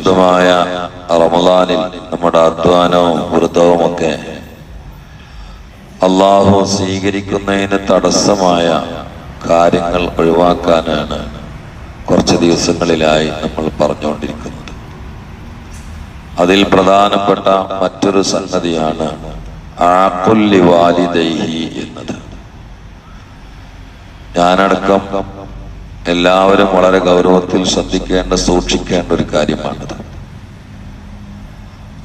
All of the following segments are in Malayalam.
പരിശുദ്ധമായ റമദാനിൽ നമ്മുടെ അധ്വാനവും വൃതവും ഒക്കെ അള്ളാഹു സ്വീകരിക്കുന്നതിന് തടസ്സമായ കാര്യങ്ങൾ ഒഴിവാക്കാനാണ് കുറച്ച് ദിവസങ്ങളിലായി നമ്മൾ പറഞ്ഞുകൊണ്ടിരിക്കുന്നത്. അതിൽ പ്രധാനപ്പെട്ട മറ്റൊരു സംഗതിയാണ് ആക്കുല്ലി വാലിദൈഹി എന്നത്. ഞാനടക്കം എല്ലാവരും വളരെ ഗൗരവത്തിൽ ശ്രദ്ധിക്കേണ്ട സൂക്ഷിക്കേണ്ട ഒരു കാര്യമാണിത്.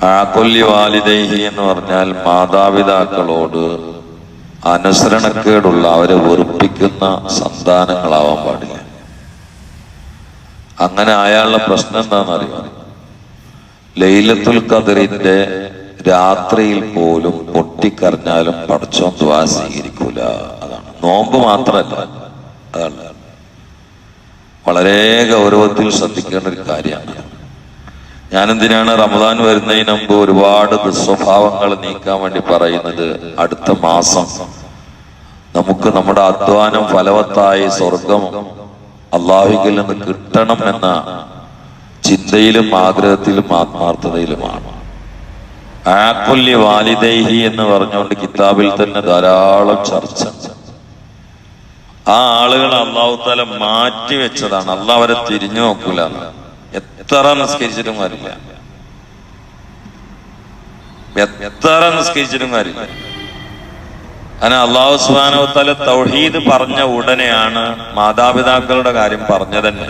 ആക്കൊല്ലി വാലിദേഹി എന്ന് പറഞ്ഞാൽ മാതാപിതാക്കളോട് അനുസരണക്കേടുള്ള അവരെ വെറുപ്പിക്കുന്ന സന്താനങ്ങളാവാൻ പാടില്ല. അങ്ങനെ അയാളുടെ പ്രശ്നം എന്താണെന്നറിയാം? ലൈലത്തുൽ കതിറിന്റെ രാത്രിയിൽ പോലും പൊട്ടിക്കറിഞ്ഞാലും പടച്ചോൻ ദ്വാ സ്വീകരിക്കൂല. അതാണ്. നോമ്പ് മാത്രമല്ല. അതാണ്. വളരെ ഗൗരവത്തിൽ ശ്രദ്ധിക്കേണ്ട ഒരു കാര്യമാണ്. ഞാൻ എന്തിനാണ് റമദാൻ വരുന്നതിന് മുമ്പ് ഒരുപാട് ദുസ്വഭാവങ്ങൾ നീക്കാൻ വേണ്ടി പറയുന്നത്? അടുത്ത മാസം. നമുക്ക് നമ്മുടെ അധ്വാനം ഫലവത്തായി സ്വർഗം അള്ളാഹുവിൽ നിന്ന് കിട്ടണം എന്ന ചിന്തയിലും ആഗ്രഹത്തിലും ആത്മാർത്ഥതയിലുമാണ്. ആക്കുല്യ വാലിദേഹി എന്ന് പറഞ്ഞുകൊണ്ട് കിതാബിൽ തന്നെ ധാരാളം ചർച്ച ആ ആളുകൾ അള്ളാഹു താല മാറ്റി വെച്ചതാണ്. അള്ളാഹ് അവരെ തിരിഞ്ഞു നോക്കൂല. എത്ര നിസ്കരിച്ചിട്ടും കാര്യമില്ല. എത്ര നിസ്കരിച്ചിട്ടും കാര്യമില്ല. അങ്ങനെ അള്ളാഹു സുബാനോത്തല തൗഹീദ് പറഞ്ഞ ഉടനെയാണ് മാതാപിതാക്കളുടെ കാര്യം പറഞ്ഞത് തന്നെ.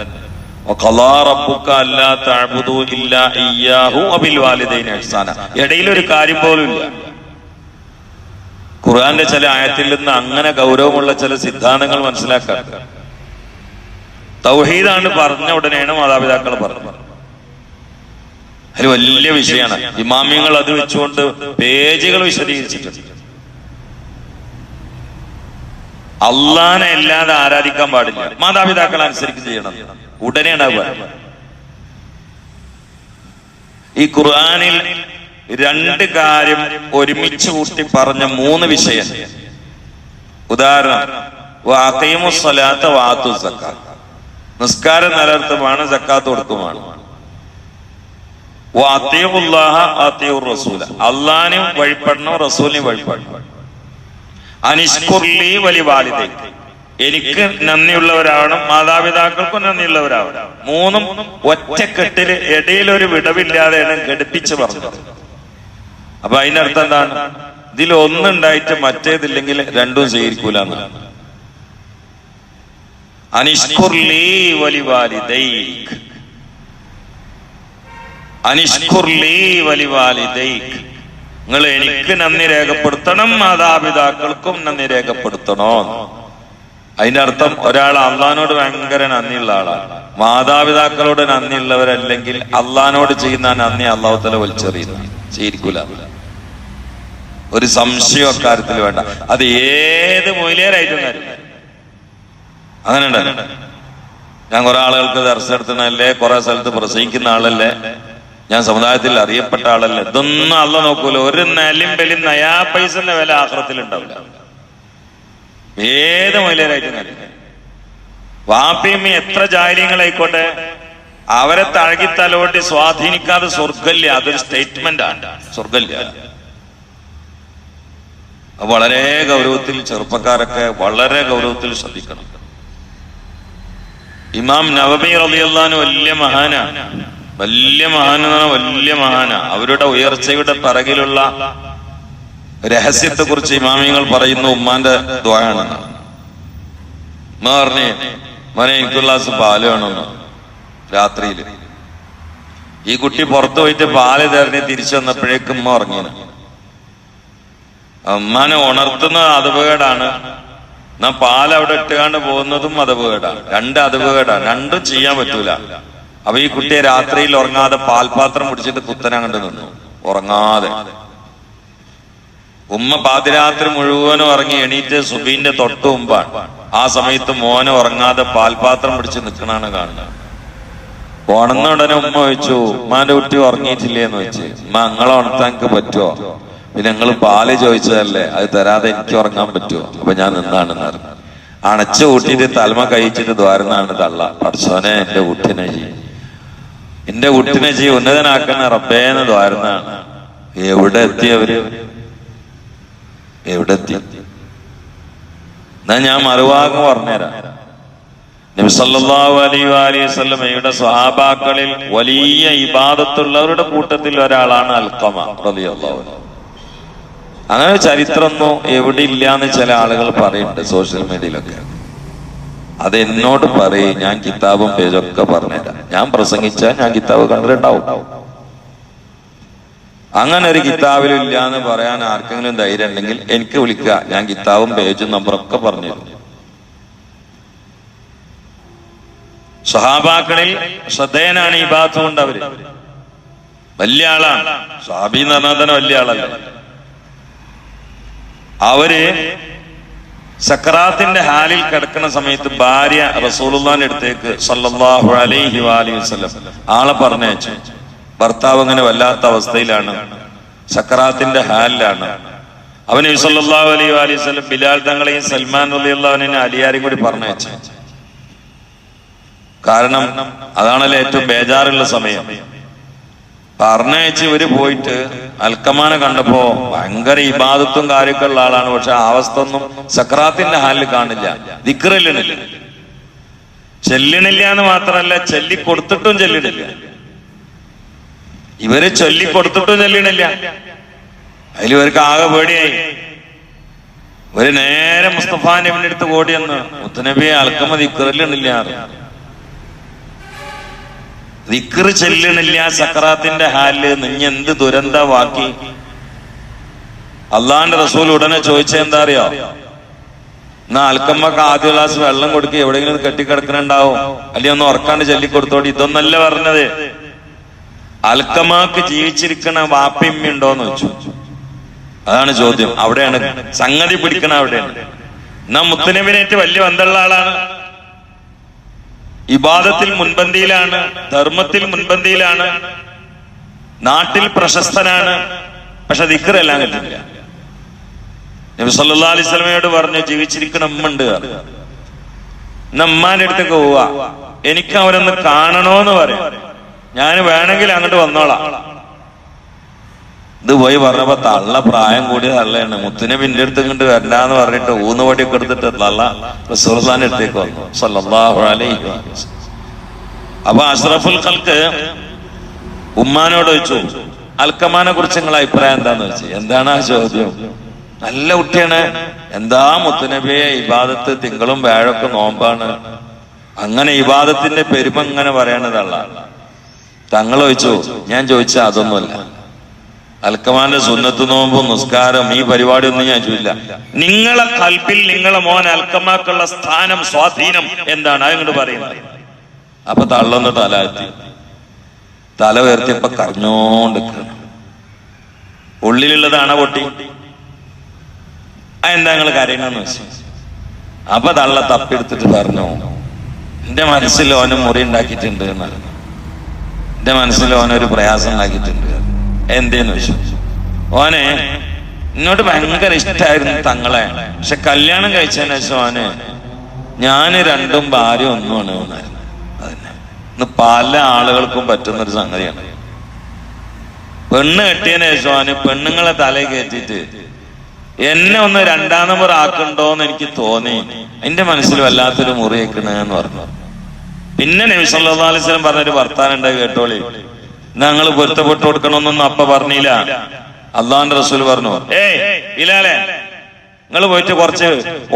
ഇടയിൽ ഒരു കാര്യം പോലും ഇല്ല. ഖുർആന്റെ ചില ആയത്തിൽ നിന്ന് അങ്ങനെ ഗൗരവമുള്ള ചില സിദ്ധാന്തങ്ങൾ മനസ്സിലാക്കാൻ തൗഹീദാണ് പറഞ്ഞ ഉടനെയാണ് മാതാപിതാക്കൾ പറഞ്ഞത്. അതിൽ വലിയ വിഷയമാണ്. ഇമാമ്യങ്ങൾ അത് വെച്ചുകൊണ്ട് പേജുകൾ വിശദീകരിച്ചിട്ടുണ്ട്. അള്ളാനെ അല്ലാതെ ആരാധിക്കാൻ പാടില്ല. മാതാപിതാക്കൾ അനുസരിച്ച് ചെയ്യണം. ഉടനെ ഉണ്ടാവുക ഈ ഖുർആനിൽ രണ്ട് കാര്യം ഒരുമിച്ച് കൂട്ടി പറഞ്ഞ മൂന്ന് വിഷയം. ഉദാഹരണം വാത്തു നിസ്കാരം നിലനിർത്തുമാണ് സക്കാത്ത് കൊടുക്കുമാണ് അള്ളാനും വഴിപ്പെടണം റസൂലിനും വഴിപ്പെടണം വലി വാലിദൈക്ക് എനിക്ക് നന്ദിയുള്ളവരാവണം മാതാപിതാക്കൾക്കും നന്ദിയുള്ളവരാവണം മൂന്നും ഒറ്റക്കെട്ടിൽ ഇടയിലൊരു വിടവില്ലാതെയാണ് ഘടിപ്പിച്ച് പറഞ്ഞത്. അപ്പൊ അതിന്റെ അർത്ഥം എന്താണ്? ഇതിൽ ഒന്നുണ്ടായിട്ട് മറ്റേതില്ലെങ്കിൽ രണ്ടും സ്വീകരിക്കൂല നിങ്ങൾ എനിക്ക് നന്ദി രേഖപ്പെടുത്തണം മാതാപിതാക്കൾക്കും നന്ദി രേഖപ്പെടുത്തണോ. അതിന്റെ അർത്ഥം ഒരാൾ അള്ളഹാനോട് ഭയങ്കര നന്ദിയുള്ള ആളാണ്. മാതാപിതാക്കളോട് നന്ദിയുള്ളവരല്ലെങ്കിൽ അള്ളഹാനോട് ചെയ്യുന്ന നന്ദി അള്ളാഹു തല വലിച്ചെറിയുന്ന. ചെയ്യിക്കൂല ഒരു സംശയം അക്കാര്യത്തിൽ വേണ്ട. അത് ഏത് മൊയിലേരായിട്ടും അങ്ങനെ ഉണ്ടല്ലോ ഞാൻ കുറെ ആളുകൾക്ക് ദർശനത്തിനല്ലേ കുറെ സ്ഥലത്ത് പ്രസംഗിക്കുന്ന ആളല്ലേ? ഞാൻ സമുദായത്തിൽ അറിയപ്പെട്ട ആളല്ലേ? ഇതൊന്നും അല്ല നോക്കൂല. ഒരു നിലയും ബലി നയാ പൈസന്റെ വില ആക്രത്തിൽ ഉണ്ടാവില്ല ഏത് മൊയിലേരായിട്ടും വാപ്പിയമ്മ എത്ര ജാലിയങ്ങളായിക്കോട്ടെ? അവരെ തഴകി തലോട്ടി സ്വാധീനിക്കാതെ സ്വർഗല്യ. അതൊരു സ്റ്റേറ്റ്മെന്റ് ആണ്. സ്വർഗല്ല വളരെ ഗൗരവത്തിൽ ചെറുപ്പക്കാരൊക്കെ വളരെ ഗൗരവത്തിൽ ശ്രദ്ധിക്കണം. ഇമാം നവബി റളിയല്ലാഹു വലിയ മഹാന. വലിയ മഹാന എന്ന് വലിയ മഹാന. അവരുടെ ഉയർച്ചയുടെ പിറകിലുള്ള രഹസ്യത്തെ കുറിച്ച് ഇമാമിങ്ങൾ പറയുന്ന ഉമ്മാന്റെ ദ്വായാണ് ഉമ്മ പറഞ്ഞേ മോനെ എനിക്കുള്ളാസ് പാൽ വേണമെന്ന് രാത്രിയിൽ ഈ കുട്ടി പുറത്തു പോയിട്ട് പാൽ തെരഞ്ഞ് തിരിച്ചു വന്നപ്പോഴേക്കും ഉമ്മ ഉറങ്ങിയത് ഉമ്മാനെ ഉണർത്തുന്നത് അതപകേടാണ്. എന്നാ പാൽ അവിടെ ഇട്ടുകാണ്ട് പോകുന്നതും അതപകേടാണ്. രണ്ട് അതപകേടാണ്. രണ്ടും ചെയ്യാൻ പറ്റൂല. അപ്പൊ ഈ കുട്ടിയെ രാത്രിയിൽ ഉറങ്ങാതെ പാൽപാത്രം പിടിച്ചിട്ട് കുത്തനെ കണ്ടു നിന്നു. ഉറങ്ങാതെ. ഉമ്മ പാതിരാത്രി മുഴുവനും ഉറങ്ങി എണീറ്റ് സുബീന്റെ തൊട്ട് മുമ്പാണ്. ആ സമയത്ത് മോനെ ഉറങ്ങാതെ പാൽപാത്രം പിടിച്ച് നിൽക്കണാണ് കാണുന്നത്. ഉണർന്ന ഉടനെ ഉമ്മ ചോദിച്ചു ഉമ്മാന്റെ കുട്ടി ഉറങ്ങിയിട്ടില്ലേന്ന് വെച്ച് ഉമ്മ അങ്ങളെ ഉണർത്താൻ പറ്റുമോ പിന്നെ നിങ്ങൾ പാൽ ചോദിച്ചതല്ലേ? അത് തരാതെ എനിക്ക് ഉറങ്ങാൻ പറ്റുമോ? അപ്പൊ ഞാൻ നിന്നാണെന്ന് പറഞ്ഞു. അണച്ചു കൂട്ടിയിട്ട് തലമ കഴിച്ചിട്ട് ദ്വാരന്നാണ് തള്ള. പഠിച്ചോനെ എന്റെ കുട്ടിനെ ചെയ്യും എന്റെ കുട്ടിനെ ചെയ് ഉന്നതനാക്കുന്ന റബ്ബേന്ന് ദ്വാരന്നാണ് എവിടെ എത്തി അവർ? എവിടെ എത്തി? എന്നാ ഞാൻ മറുവാകം പറഞ്ഞുതരാം. നബി സല്ലല്ലാഹു അലൈഹി സ്വഹാബാക്കളിൽ വലിയ ഇബാദത്തുള്ളവരുടെ കൂട്ടത്തിൽ ഒരാളാണ് അൽക്കമ റളിയല്ലാഹു അങ്ങനെ ചരിത്രമൊന്നും എവിടെ ഇല്ലാന്ന് ചില ആളുകൾ പറയുന്നുണ്ട് സോഷ്യൽ മീഡിയയിലൊക്കെ. അത് എന്നോട് പറയും ഞാൻ കിതാബും പേജൊക്കെ പറഞ്ഞുതരാം. ഞാൻ പ്രസംഗിച്ചാൽ ഞാൻ കിതാബ് കണ്ടിട്ടുണ്ടാവും. അങ്ങനെ ഒരു കിതാബിലും ഇല്ല എന്ന് പറയാൻ ആർക്കെങ്കിലും ധൈര്യം ഉണ്ടെങ്കിൽ എനിക്ക് വിളിക്കുക. ഞാൻ കിതാബും പേജും നമ്പറൊക്കെ പറഞ്ഞു സഹാബാക്കളിൽ ശ്രദ്ധേയനാണ് ഈ ഭാഗത്തുകൊണ്ട് അവർ. വലിയ ആളാണ്. സ്വാബി എന്ന് പറഞ്ഞാൽ തന്നെ വലിയ ആളല്ല? അവർ സക്കറാത്തിന്റെ ഹാലിൽ കിടക്കുന്ന സമയത്ത് ഭാര്യ റസൂലുള്ളാന്റെ അടുത്തേക്ക് സല്ലല്ലാഹു അലൈഹി വാലി വസല്ലം ആളെ പറഞ്ഞയച്ചു. ഭർത്താവ് അങ്ങനെ വല്ലാത്ത അവസ്ഥയിലാണ്. സക്രാത്തിന്റെ ഹാലിലാണ്. അവന് സല്ലല്ലാഹു അലൈഹി വാലി വസല്ലം ബിലാൽ തങ്ങളെയും സൽമാൻ റളിയല്ലാഹുവിനെ അലിയാരെയും കൂടി പറഞ്ഞയച്ചു. കാരണം അതാണല്ലോ ഏറ്റവും ബേജാറുള്ള സമയം. പറഞ്ഞയച്ച് ഇവർ പോയിട്ട് അൽക്കമാനെ കണ്ടപ്പോ ഭയങ്കര ഇബാദത്തും കാര്യമൊക്കെ ഉള്ള ആളാണ്. പക്ഷെ ആ അവസ്ഥ ഒന്നും സക്രാത്തിന്റെ ഹാലിൽ കാണില്ല. ദിക്റില്ലണില്ല ചെല്ലണില്ല എന്ന് മാത്രമല്ല ചൊല്ലിക്കൊടുത്തിട്ടും ചെല്ലണില്ല. ഇവർ ചൊല്ലി കൊടുത്തിട്ടും ചെല്ലണില്ല. അതിൽ ഇവർക്ക് ആകെ പേടിയായി. ഒരു നേരെ മുസ്തഫാ നബിന്റെ അടുത്ത് ഓടിയെന്ന് മുത്തനബിയെ അൽക്കമ ദിക്റില്ലണില്ല ദിക്റ് ചെല്ലണില്ല സക്രാത്തിന്റെ നിങ്ങ എന്ത് ദുരന്തമാക്കി അള്ളാന്റെ റസൂൽ ഉടനെ ചോദിച്ചെന്താ അറിയോ? എന്നാ അൽക്കമ്മക്ക് ആദ്യ ഗ്ലാസ് വെള്ളം കൊടുക്കുക എവിടെയെങ്കിലും കെട്ടിക്കിടക്കണുണ്ടാവും. അല്ലെങ്കിൽ ഒന്ന് ഉറക്കാണ്ട് ചൊല്ലിക്കൊടുത്തോടി. ഇതൊന്നല്ല പറഞ്ഞത്. അൽക്കമാക്ക് ജീവിച്ചിരിക്കണ വാപ്പിമ്മയുണ്ടോന്ന് വെച്ചു അതാണ് ചോദ്യം. അവിടെയാണ്. സംഗതി പിടിക്കണ അവിടെയാണ്. എന്നാ മുത്തനബിനേറ്റ് വലിയ ബന്ധമുള്ള ആളാണ്. ഇബാദത്തിൽ മുൻപന്തിയിലാണ് ധർമ്മത്തിൽ മുൻപന്തിയിലാണ് നാട്ടിൽ പ്രശസ്തനാണ് പക്ഷെ ദിക്കറെല്ലാം കിട്ടില്ല നബി സല്ലാ അലൈഹി സ്വലമയോട് പറഞ്ഞു ജീവിച്ചിരിക്കണം അമ്മണ്ട് നമ്മാന്റെ അടുത്തേക്ക് പോവാ എനിക്ക് അവരൊന്ന് കാണണോന്ന് പറയാം. ഞാൻ വേണമെങ്കിൽ അങ്ങോട്ട് വന്നോളാം. ഇത് പോയി പറഞ്ഞപ്പോ തള്ള പ്രായം കൂടിയ തള്ളയാണ്. മുത്തിനെ പിന്നെ അടുത്ത് ഇങ്ങോട്ട് വരണ്ടാന്ന് പറഞ്ഞിട്ട് ഊന്നുവടിയൊക്കെ എടുത്തിട്ട് തള്ള റസൂർസാന്റെ എടുത്തേക്ക് വന്നു. വസല്ലം. അപ്പൊ അഷ്റഫുൽ കൽക്ക് ഉമ്മാനോട് ചോദിച്ചു അൽക്കമാനെ കുറിച്ച് നിങ്ങളെ അഭിപ്രായം എന്താന്ന് വെച്ചു എന്താണ് ആ ചോദ്യം? നല്ല കുട്ടിയാണ്. എന്താ മുത്തുനബിയെ ഇബാദത്ത് തിങ്കളും വ്യാഴൊക്കെ നോമ്പാണ്. അങ്ങനെ ഇബാദത്തിന്റെ പെരുമ ഇങ്ങനെ പറയണതള്ള തങ്ങൾ ചോദിച്ചു ഞാൻ ചോദിച്ച അതൊന്നുമല്ല. അൽക്കമാന്റെ സുന്നത്ത് നോമ്പും നിസ്കാരം ഈ പരിപാടി ഒന്നും ഞാൻ ചോദില്ല നിങ്ങളെ കൽപ്പിൽ നിങ്ങളെ മോൻ അൽക്കമാക്കുള്ള സ്ഥാനം സ്വാധീനം എന്താണ്? അങ്ങോട്ട് പറയുന്നത് അപ്പൊ തള്ളൊന്ന് തല എത്തി തല ഉയർത്തിയപ്പോ കരഞ്ഞോണ്ട് ഉള്ളിലുള്ളത് അണ പൊട്ടി? എന്താ നിങ്ങൾ കരയണമെന്ന് വെച്ചു അപ്പൊ തള്ള തപ്പെടുത്തിട്ട് പറഞ്ഞു എന്റെ മനസ്സിൽ ഓനെ മുറി ഉണ്ടാക്കിയിട്ടുണ്ട് എന്നാണ് എന്റെ മനസ്സിൽ ഓനൊരു പ്രയാസം ഉണ്ടാക്കിയിട്ടുണ്ട്. എന്തേന്ന് വെച്ചു? ഓനെ എന്നോട് ഭയങ്കര ഇഷ്ടമായിരുന്നു തങ്ങളെ. പക്ഷെ കല്യാണം കഴിച്ചതിന് ശേഷം ഓന് ഞാൻ രണ്ടും ഭാര്യ ഒന്നുമാണ് അതന്നെ. ഇന്ന് പല ആളുകൾക്കും പറ്റുന്ന ഒരു സംഗതിയാണ്. പെണ്ണ് കെട്ടിയതിന് ശേഷം ഓന് പെണ്ണുങ്ങളെ തലയിൽ കയറ്റിട്ട് എന്നെ ഒന്ന് രണ്ടാം നമ്പർ ആക്കണ്ടോന്ന് എനിക്ക് തോന്നി. എന്റെ മനസ്സിൽ വല്ലാത്തൊരു മുറി വെക്കണെന്ന് പറഞ്ഞു. പിന്നെ നബി സല്ലല്ലാഹു അലൈഹി പറഞ്ഞൊരു വർത്താനം ഉണ്ടായി കേട്ടോളി. ഞങ്ങൾ പൊരുത്തപ്പെട്ടു കൊടുക്കണമെന്നൊന്നും അപ്പ പറഞ്ഞില്ല. അള്ളാന്റെ റസൂൽ പറഞ്ഞു. ഏയ് ഇലാലെ നിങ്ങൾ പോയിട്ട് കുറച്ച്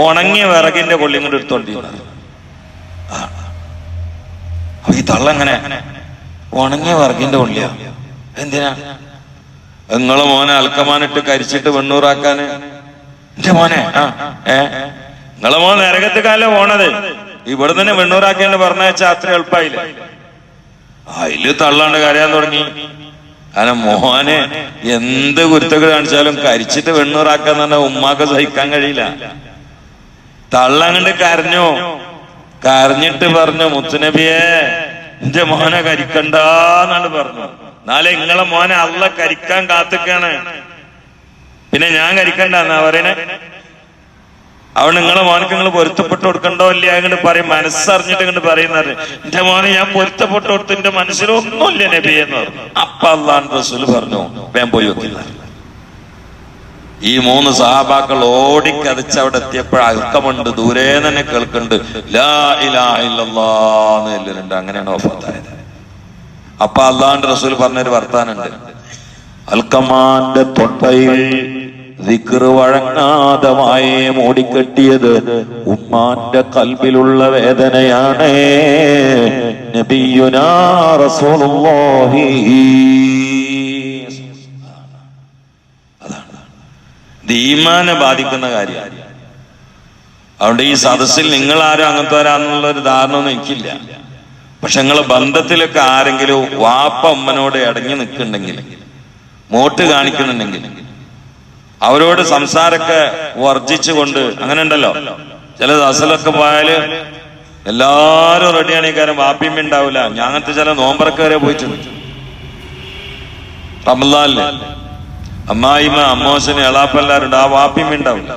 ഉണങ്ങിയ വിറകിന്റെ കൊള്ളി കൊണ്ട് എടുത്തോണ്ടിരുന്നത് ഈ തള്ളങ്ങനെ ഉണങ്ങിയ വിറകിന്റെ കൊള്ളിയാ. എന്തിനാ? നിങ്ങളെ മോനെ അൽക്കമാനിട്ട് കരിച്ചിട്ട് വെണ്ണൂറാക്കാന്. എന്റെ മോനെ ആ ഏ? നിങ്ങളെ മോൻ നരകത്തുകാല പോണത്? ഇവിടെ തന്നെ വെണ്ണൂറാക്കേണ്ട പറഞ്ഞ അത്ര എളുപ്പമായില്ല അതിൽ തള്ളാണ്ട് കരയാൻ തുടങ്ങി. കാരണം മോനെ എന്ത് കുരുത്തകൾ കാണിച്ചാലും കരിച്ചിട്ട് വെണ്ണൂറാക്കാന്ന് പറഞ്ഞാൽ ഉമ്മാക്ക് സഹിക്കാൻ കഴിയില്ല. തള്ളങ്ങണ്ട് കരഞ്ഞു. കരഞ്ഞിട്ട് പറഞ്ഞു മുത്തുനബിയെ എന്റെ മോനെ കരിക്കണ്ടെന്നാണ് പറഞ്ഞു. നാളെ ഇങ്ങളെ മോനെ അള്ള കരിക്കാൻ കാത്തുക്കാണ്. പിന്നെ ഞാൻ കരിക്കണ്ടെന്നാ പറയണേ? അവിടെ നിങ്ങളെ മോനക്ക് നിങ്ങൾ പൊരുത്തപ്പെട്ട് കൊടുക്കണ്ടോ ഇല്ല അങ്ങോട്ട് പറയും. മനസ്സറിഞ്ഞിട്ട് ഇങ്ങോട്ട് പറയുന്നത് എന്റെ മോനെ ഞാൻ പൊരുത്തപ്പെട്ട് കൊടുത്ത്. എന്റെ മനസ്സിലൊന്നുമില്ല നബി എന്ന് പറഞ്ഞു. അപ്പൊ അള്ളാൻ റസൂൽ പറഞ്ഞു വേം പോയി വെക്കുന്ന ഈ മൂന്ന് സഹാബാക്കൾ ഓടിക്കതച്ച് അവിടെ എത്തിയപ്പോൾ ദൂരെ തന്നെ കേൾക്കുന്നുണ്ട്. ലാ അങ്ങനെയാണ് വഫാത്തായത്. അപ്പൊ അള്ളാന്റെ റസൂൽ പറഞ്ഞൊരു വർത്താനുണ്ട് അൽക്കമാന്റെ തൊണ്ടയിൽ ദിക്റ് വഴങ്ങാതമായി മൂടിക്കെട്ടിയത് ഉമ്മാന്റെ കൽബിലുള്ള വേദനയാണ്. ഈമാനെ ബാധിക്കുന്ന കാര്യമാണ് അതുകൊണ്ട് ഈ സദസ്സിൽ നിങ്ങൾ ആരും അങ്ങനത്തെ വരാന്നുള്ള ഒരു ധാരണ ഒന്നും എനിക്കില്ല. പക്ഷെ നിങ്ങളെ ബന്ധത്തിലൊക്കെ ആരെങ്കിലും വാപ്പ അമ്മനോട് ഇടങ്ങി നിൽക്കുന്നുണ്ടെങ്കിൽ മോട്ട് കാണിക്കുന്നുണ്ടെങ്കിൽ അവരോട് സംസാരമൊക്കെ വർജിച്ചുകൊണ്ട് അങ്ങനെ ഉണ്ടല്ലോ ചില അസലൊക്കെ പോയാൽ എല്ലാരും റെഡിയാണ് ഈ കാര്യം. വാപ്പിയമ്മ ഉണ്ടാവില്ല ഞാൻ അങ്ങനത്തെ ചില നോമ്പറൊക്കെ വരെ പോയിട്ടുണ്ട്. റമലാലിൽ അമ്മായിമ്മ അമ്മോശന് എളാപ്പെല്ലാരുണ്ട് ആ വാപ്പിയമ്മ ഉണ്ടാവില്ല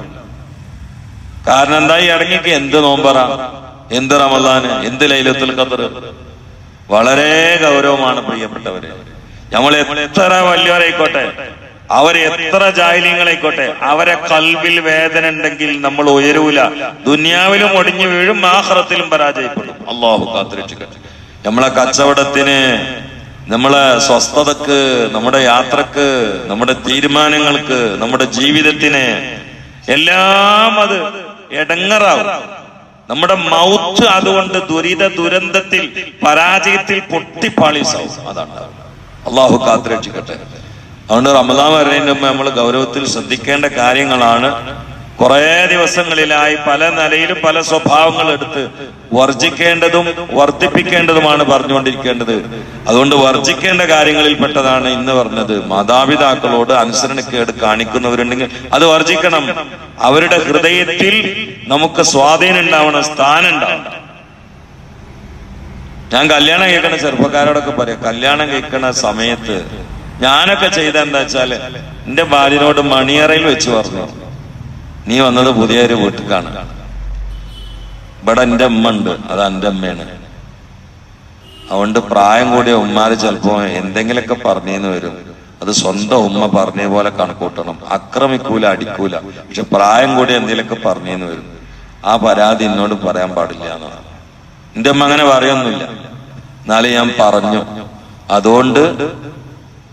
കാരണം എന്താ ഈ ഇറങ്ങിക്ക് എന്ത് നോമ്പറ? എന്ത് റമലാന് എന്ത് ലൈലത്തുൽ ഖദർ വളരെ ഗൗരവമാണ് പ്രിയപ്പെട്ടവര്. നമ്മൾ എത്ര വലിയവരായിക്കോട്ടെ. അവർ എത്ര ജാഹ്ലിങ്ങളായിക്കോട്ടെ? അവരെ കൽവിൽ വേദന ഉണ്ടെങ്കിൽ നമ്മൾ ഉയരൂല. ദുനിയാവിലും ഒടിഞ്ഞു വീഴും ആഹ്റത്തിലും പരാജയപ്പെടും. അള്ളാഹു കാത്തിരക്ഷിക്കട്ടെ. നമ്മളെ കച്ചവടത്തിന് നമ്മളെ സ്വസ്ഥതക്ക് നമ്മുടെ യാത്രയ്ക്ക് നമ്മുടെ തീരുമാനങ്ങൾക്ക് നമ്മുടെ ജീവിതത്തിന് എല്ലാം അത് എടങ്ങറാവും. നമ്മുടെ മൗത്ത് അതുകൊണ്ട് ദുരിത ദുരന്തത്തിൽ പരാജയത്തിൽ പൊട്ടിപ്പാളീസാവും. അതാണ്. അള്ളാഹു കാത്തുരക്ഷിക്കട്ടെ. അതുകൊണ്ട് റമദാൻ വരുന്നതിന് മുമ്പ് നമ്മൾ ഗൗരവത്തിൽ ശ്രദ്ധിക്കേണ്ട കാര്യങ്ങളാണ്. കുറേ ദിവസങ്ങളിലായി പല നിലയിലും പല സ്വഭാവങ്ങൾ എടുത്ത് വർജിക്കേണ്ടതും വർദ്ധിപ്പിക്കേണ്ടതുമാണ് പറഞ്ഞുകൊണ്ടിരിക്കേണ്ടത്. അതുകൊണ്ട് വർജിക്കേണ്ട കാര്യങ്ങളിൽ പെട്ടതാണ് ഇന്ന് പറഞ്ഞത്. മാതാപിതാക്കളോട് അനുസരണക്കേട് കാണിക്കുന്നവരുണ്ടെങ്കിൽ അത് വർജിക്കണം. അവരുടെ ഹൃദയത്തിൽ നമുക്ക് സ്വാധീനം ഉണ്ടാവണം സ്ഥാനം ഉണ്ടാവണം ഞാൻ കല്യാണം കേൾക്കണ ചെറുപ്പക്കാരോടൊക്കെ പറയാം കല്യാണം കേൾക്കണ സമയത്ത് ഞാനൊക്കെ ചെയ്ത എന്താ വെച്ചാൽ എന്റെ ഭാര്യനോട് മണിയറയിൽ വെച്ച് പറഞ്ഞു നീ വന്നത് പുതിയൊരു വീട്ടിലാണ്. ഇവിടെ എന്റെ അമ്മ ഉണ്ട് അത് എന്റെ അമ്മയാണ് അതുകൊണ്ട് പ്രായം കൂടിയ ഉമ്മാര് ചിലപ്പോ എന്തെങ്കിലുമൊക്കെ പറഞ്ഞു വരും. അത് സ്വന്തം ഉമ്മ പറഞ്ഞ പോലെ കണക്കൂട്ടണം. അക്രമിക്കൂല അടിക്കൂല. പക്ഷെ പ്രായം കൂടി എന്തെങ്കിലുമൊക്കെ പറഞ്ഞു വരും. ആ പരാതി എന്നോട് പറയാൻ പാടില്ല എന്നാണ്. എന്റെ അമ്മ അങ്ങനെ പറയൊന്നുമില്ല. എന്നാലും ഞാൻ പറഞ്ഞു. അതുകൊണ്ട്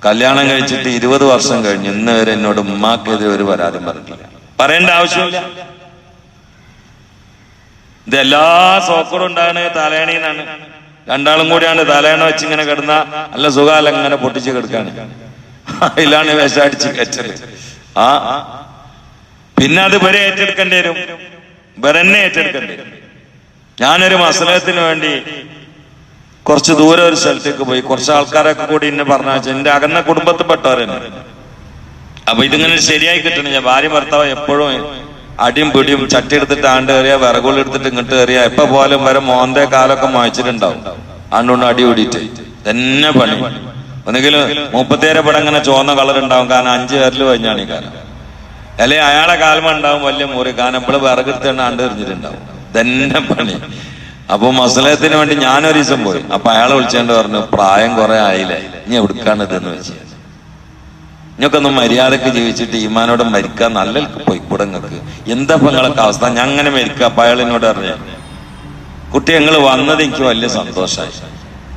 കല്യാണം കഴിച്ചിട്ട് ഇരുപത് വർഷം കഴിഞ്ഞു ഇന്ന് വരെ എന്നോട് ഉമ്മാക്കെതിരെ ഒരു പരാതി പറഞ്ഞില്ല പറയേണ്ട ആവശ്യമില്ല. ഇത് എല്ലാ സോക്കറും ഉണ്ടാകുന്നത് തലേണീന്നാണ്. രണ്ടാളും കൂടിയാണ് തലേണ വെച്ച് ഇങ്ങനെ കിടന്ന നല്ല സുഖാല ഇങ്ങനെ പൊട്ടിച്ച് കിടക്കാണ്. അതിലാണ് വിഷടിച്ച് കച്ചത് ആ പിന്നെ അത് വരെ ഏറ്റെടുക്കേണ്ടി വരും. വരെന്നെ ഏറ്റെടുക്കേണ്ടി വരും. ഞാനൊരു മസലത്തിന് വേണ്ടി കുറച്ച് ദൂരെ ഒരു സ്ഥലത്തേക്ക് പോയി. കുറച്ച് ആൾക്കാരൊക്കെ കൂടി എന്നെ പറഞ്ഞ എന്റെ അകന്ന കുടുംബത്തിൽപ്പെട്ടവരെന്നെ അപ്പൊ ഇതിങ്ങനെ ശരിയായി കിട്ടണം. ഞാൻ ഭാര്യ ഭർത്താവ് എപ്പോഴും അടിയും പിടിയും ചട്ടി എടുത്തിട്ട് ആണ്ട് കയറിയ വിറകുകൾ എടുത്തിട്ട് ഇങ്ങോട്ട് കയറിയ എപ്പോ പോലും വരെ മോന്റെ കാലൊക്കെ മായ്ച്ചിട്ടുണ്ടാവും. ആണ്ടുകൊണ്ട് അടി കൂടിയിട്ട്. തന്നെ പണി. ഒന്നെങ്കിൽ മുപ്പത്തേരെ പടം ഇങ്ങനെ ചുവന്ന കളർ ഉണ്ടാവും. കാരണം അഞ്ചു പേരിൽ കഴിഞ്ഞാണ് ഈ കാലം. അല്ലെ അയാളെ കാലം ഉണ്ടാവും വലിയ മുറി. കാരണം ഇപ്പോൾ വിറകെടുത്ത് ആണ്ട് എറിഞ്ഞിട്ടുണ്ടാവും. തന്നെ പണി. അപ്പൊ മസലത്തിന് വേണ്ടി ഞാനൊരു ദിവസം പോയി. അപ്പൊ അയാളെ വിളിച്ചോണ്ട് പറഞ്ഞു പ്രായം കുറെ ആയില്ലേ? ഇനി എവിടുക്കാണ് ഇതെന്ന് വെച്ച്? നിങ്ങൾക്കൊന്നും മര്യാദയ്ക്ക് ജീവിച്ചിട്ട് ഈമാനോട് മരിക്കാൻ നല്ല പോയിക്കൂടെ നിങ്ങൾക്ക് എന്താ നിങ്ങളൊക്കെ അവസ്ഥ? ഞാൻ അങ്ങനെ മരിക്കുക അപ്പൊ അയാൾ എന്നോട് പറഞ്ഞു കുട്ടി നിങ്ങൾ വന്നത് എനിക്ക് വലിയ സന്തോഷമായി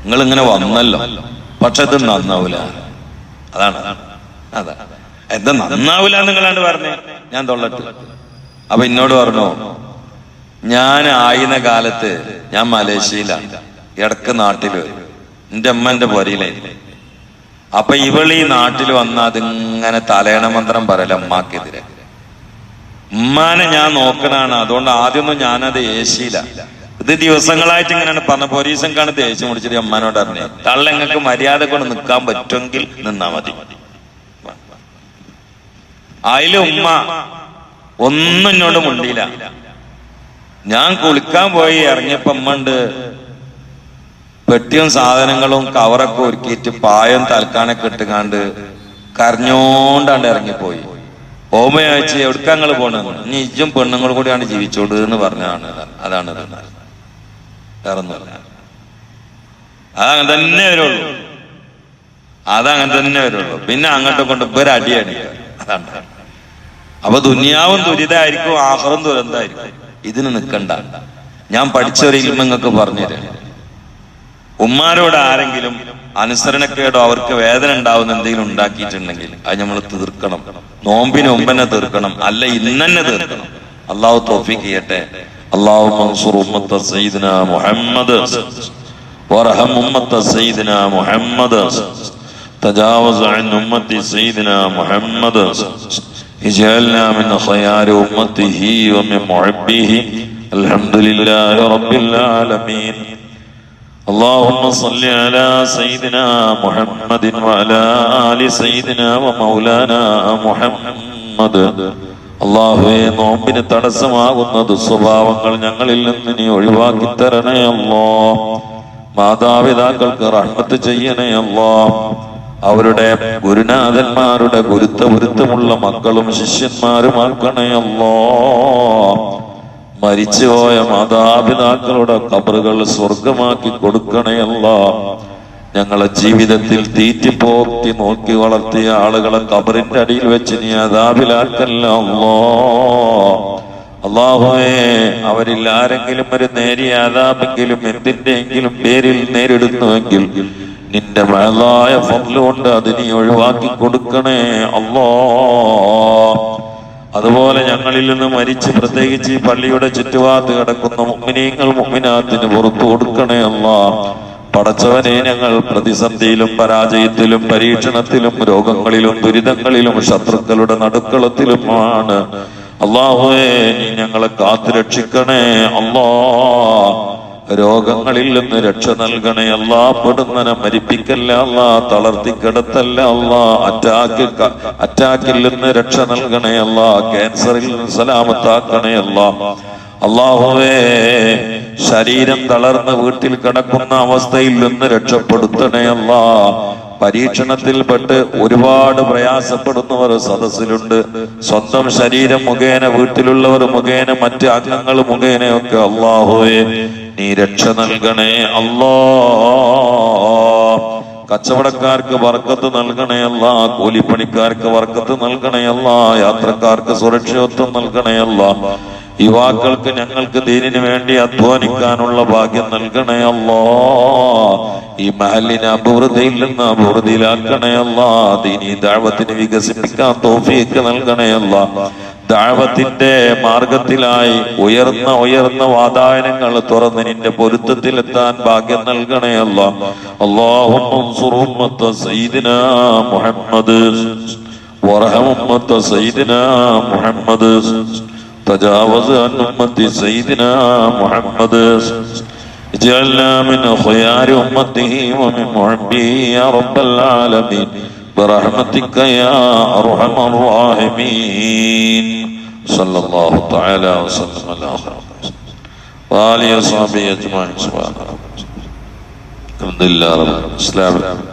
നിങ്ങൾ ഇങ്ങനെ വന്നല്ലോ. പക്ഷെ ഇത് നന്നാവൂല. അതാണ്. അതാ. എന്താ നന്നാവൂല നിങ്ങളാണ്ട് പറഞ്ഞേ ഞാൻ തൊള്ളട്ടു. അപ്പൊ എന്നോട് പറഞ്ഞു ഞാൻ ആയിരുന്ന കാലത്ത് ഞാൻ മലേഷ്യയിലാണ് ഇടയ്ക്ക് നാട്ടിൽ. വരും എന്റെ അമ്മന്റെ പൊരയിലായിരുന്നു അപ്പൊ ഇവളി നാട്ടിൽ വന്ന അതിങ്ങനെ തലേണ മന്ത്രം പറയല അമ്മാക്കെതിരെ ഉമ്മാനെ ഞാൻ നോക്കണാണ് അതുകൊണ്ട് ആദ്യമൊന്നും ഞാനത് ഏശിയില്ല. ഇത് ദിവസങ്ങളായിട്ട് ഇങ്ങനെയാണ് പറഞ്ഞ പോലീസും കാണും ദേഷ്യം മുടിച്ചിട്ട് അമ്മാനോട് അറിഞ്ഞു തള്ളങ്ങൾക്ക് മര്യാദ കൊണ്ട് നിൽക്കാൻ പറ്റുമെങ്കിൽ നിന്നാ മതി. അതിലും ഉമ്മ ഒന്നും എന്നോട് മുണ്ടിയില്ല. ഞാൻ കുളിക്കാൻ പോയി ഇറങ്ങിയപ്പോ അമ്മണ്ട് പെട്ടിയും സാധനങ്ങളും കവറൊക്കെ ഒരുക്കിയിട്ട് പായം തൽക്കാനൊക്കെ ഇട്ടുകാണ്ട് കരഞ്ഞോണ്ടാണ്ട് ഇറങ്ങിപ്പോയി. ഓമയാഴ്ച എവിടുക്കങ്ങൾ പോണെന്ന് ഇനി ഇജ്ജും പെണ്ണുങ്ങളും കൂടിയാണ് ജീവിച്ചോട് എന്ന് പറഞ്ഞാണ് അതാണ് ഇറന്നു അതങ്ങനെ തന്നെ വരുള്ളൂ. അതങ്ങനെ തന്നെ വരുള്ളൂ. പിന്നെ അങ്ങോട്ട് കൊണ്ട് അടിയടി. അതാണ്. അപ്പൊ ദുനിയാവും ദുരിതായിരിക്കും ആഹ്റം ദുരന്തമായിരിക്കും. ഇതിന് നിൽക്കണ്ട. ഞാൻ പഠിച്ചൊരു നിങ്ങൾക്ക് പറഞ്ഞുതരാം. ഉമ്മാരോട് ആരെങ്കിലും അനുസരണക്കേടോ അവർക്ക് വേദന ഉണ്ടാവുന്ന എന്തെങ്കിലും ഉണ്ടാക്കിയിട്ടുണ്ടെങ്കിൽ അത് നമ്മൾ തീർക്കണം. നോമ്പിന് മുമ്പന്നെ തീർക്കണം. അല്ല ഇന്നെ തീർക്കണം. അള്ളാഹു തോഫിക്ക് ചെയ്യട്ടെ. അള്ളാഹു മൻസൂർ ഉമ്മത്ത സയ്യിദിന മുഹമ്മദ്. വറഹം ഉമ്മത്ത സയ്യിദിന മുഹമ്മദ്. തജാവസ് അൻ ഉമ്മത്തി സയ്യിദിന മുഹമ്മദ്. اجعلنا من خيار أمته ومن محبيه الحمد لله رب العالمين اللهم صل على سيدنا محمد وعلى آل سيدنا ومولانا محمد അള്ളാഹുവെ നോമ്പിന് തടസ്സമാകുന്ന ദുസ്വഭാവങ്ങൾ ഞങ്ങളിൽ നിന്ന് നീ ഒഴിവാക്കി തരണേ അല്ലോ മാതാപിതാക്കൾക്ക് റഹ്മത്ത് ചെയ്യണേ അല്ലോ അവരുടെ ഗുരുനാഥന്മാരുടെ ഗുരുത്വപുരുത്തമുള്ള മക്കളും ശിഷ്യന്മാരുമാക്കണേ അല്ലോ. മരിച്ചുപോയ മാതാപിതാക്കളുടെ കബറുകൾ സ്വർഗമാക്കി കൊടുക്കണയല്ല ഞങ്ങളെ ജീവിതത്തിൽ തീറ്റിപ്പോക്കി നോക്കി വളർത്തിയ ആളുകളെ കബറിന്റെ അടിയിൽ വെച്ച് നീ അതാപിലാക്കല്ല അല്ലോ. അള്ളാഹുവേ അവരിൽ ആരെങ്കിലും ഒരു നേരിയ അതാപെങ്കിലും എന്തിന്റെയെങ്കിലും പേരിൽ നേരിടുന്നുവെങ്കിൽ നിന്റെ കൊണ്ട് അത് നീ ഒഴിവാക്കി കൊടുക്കണേ. അല്ലോ. അതുപോലെ ഞങ്ങളിൽ നിന്ന് മരിച്ച് പ്രത്യേകിച്ച് പള്ളിയുടെ ചുറ്റുപാത്ത് കിടക്കുന്ന മുമ്മിനീങ്ങൾ മുമ്മിനാത്തിന് പുറത്തു കൊടുക്കണേ അല്ല. പടച്ചവനെ ഞങ്ങൾ പ്രതിസന്ധിയിലും പരാജയത്തിലും പരീക്ഷണത്തിലും രോഗങ്ങളിലും ദുരിതങ്ങളിലും ശത്രുക്കളുടെ നടുക്കളത്തിലുമാണ്. അള്ളാഹുവേ നീ ഞങ്ങളെ കാത്തു രക്ഷിക്കണേ അല്ലാ. രോഗങ്ങളിൽ നിന്ന് രക്ഷ നൽകണേ അല്ലാ പെടുന്നനെ മരിപ്പിക്കല്ല അല്ലാ തളർത്തിക്കിടത്തല്ല അല്ലാ അറ്റാക്ക് അറ്റാക്കിൽ നിന്ന് രക്ഷ നൽകണേ അല്ലാ ക്യാൻസറിൽ നിന്ന് സലാമത്താക്കണേ അല്ലാ. അള്ളാഹുവേ ശരീരം തളർന്ന് വീട്ടിൽ കിടക്കുന്ന അവസ്ഥയിൽ നിന്ന് രക്ഷപ്പെടുത്തണേ അല്ലാ. പരീക്ഷണത്തിൽപ്പെട്ട് ഒരുപാട് പ്രയാസപ്പെടുന്നവർ സദസ്സിലുണ്ട്. സ്വന്തം ശരീരം മുഖേന വീട്ടിലുള്ളവർ മുഖേന മറ്റ് അംഗങ്ങൾ മുഖേനയൊക്കെ അള്ളാഹുവേ നീ രക്ഷ നൽകണേ അല്ലാ. കച്ചവടക്കാർക്ക് വർക്കത്ത് നൽകണയല്ല കൂലിപ്പണിക്കാർക്ക് വർക്കത്ത് നൽകണയല്ല യാത്രക്കാർക്ക് സുരക്ഷിതത്വം നൽകണേ നൽകണയല്ല യുവാക്കൾക്ക് ഞങ്ങൾക്ക് ദീനിനു വേണ്ടി അധ്വാനിക്കാനുള്ള ഭാഗ്യം നൽകണേ നൽകണയല്ലോ ഈ മഹലിനെ അഭിവൃദ്ധിയിൽ നിന്ന് അഭിവൃദ്ധിയിലാക്കണയല്ല ദീനി ദാഴ്വത്തിന് വികസിപ്പിക്കാൻ തോഫിയൊക്കെ നൽകണയല്ല ദാഴ്വത്തിന്റെ മാർഗത്തിലായി ഉയർന്ന ഉയർന്ന വാതായനങ്ങൾ തുറന്ന് നിന്റെ പൊരുത്തത്തിലെത്താൻ ഭാഗ്യം നൽകണയല്ല അള്ളാഹു സയ്യിദിന മുഹമ്മദ് وارحم أمة سيدنا محمد تجاوز عن أمة سيدنا محمد اجعلنا من خيار أمته ومن محبه يا رب العالمين برحمتك يا أرحم الراحمين صلى الله تعالى وسلم على خير وآله وصحبه أجمعين سبحان الله الحمد لله رب العالمين